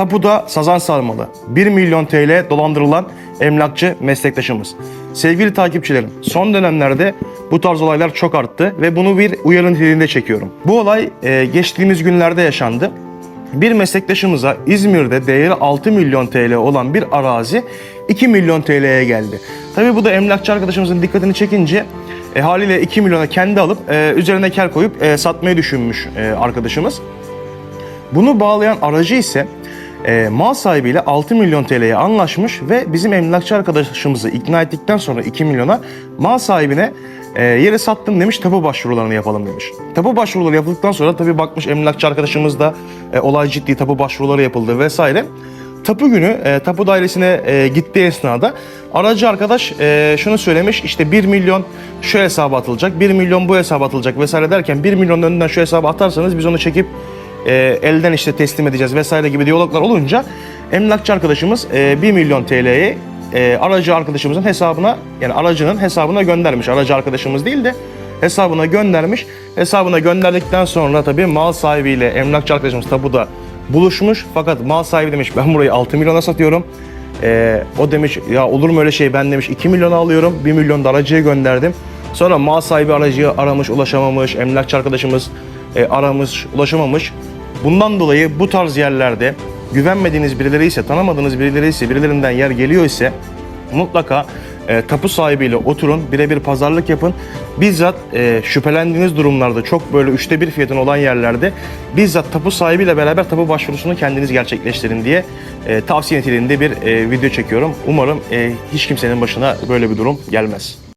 Tapuda sazan sarmalı. 1 milyon TL dolandırılan emlakçı meslektaşımız. Sevgili takipçilerim, son dönemlerde bu tarz olaylar çok arttı ve bunu bir uyarı niteliğinde çekiyorum. Bu olay e, geçtiğimiz günlerde yaşandı. Bir meslektaşımıza İzmir'de değeri 6 milyon TL olan bir arazi 2 milyon TL'ye geldi. Tabii bu da emlakçı arkadaşımızın dikkatini çekince e, haliyle 2 milyona kendi alıp e, üzerine kel koyup e, satmayı düşünmüş e, arkadaşımız. Bunu bağlayan aracı ise e, mal sahibiyle 6 milyon TL'ye anlaşmış ve bizim emlakçı arkadaşımızı ikna ettikten sonra 2 milyona mal sahibine e, yeri sattım demiş tapu başvurularını yapalım demiş. Tapu başvuruları yapıldıktan sonra tabii bakmış emlakçı arkadaşımız da e, olay ciddi tapu başvuruları yapıldı vesaire. Tapu günü e, tapu dairesine e, gittiği esnada aracı arkadaş e, şunu söylemiş işte 1 milyon şu hesaba atılacak, 1 milyon bu hesaba atılacak vesaire derken 1 milyonun önünden şu hesaba atarsanız biz onu çekip e, elden işte teslim edeceğiz vesaire gibi diyaloglar olunca emlakçı arkadaşımız e, 1 milyon TL'yi e, aracı arkadaşımızın hesabına yani aracının hesabına göndermiş. Aracı arkadaşımız değil de hesabına göndermiş. Hesabına gönderdikten sonra tabii mal sahibiyle emlakçı arkadaşımız tapuda buluşmuş. Fakat mal sahibi demiş ben burayı 6 milyona satıyorum. E, o demiş ya olur mu öyle şey ben demiş 2 milyona alıyorum 1 milyon da aracıya gönderdim. Sonra mal sahibi aracıyı aramış ulaşamamış. Emlakçı arkadaşımız e, aramış ulaşamamış. Bundan dolayı bu tarz yerlerde güvenmediğiniz birileri ise, tanımadığınız birileri ise, birilerinden yer geliyor ise mutlaka e, tapu sahibiyle oturun, birebir pazarlık yapın. Bizzat e, şüphelendiğiniz durumlarda çok böyle üçte bir fiyatın olan yerlerde bizzat tapu sahibiyle beraber tapu başvurusunu kendiniz gerçekleştirin diye e, tavsiye niteliğinde bir e, video çekiyorum. Umarım e, hiç kimsenin başına böyle bir durum gelmez.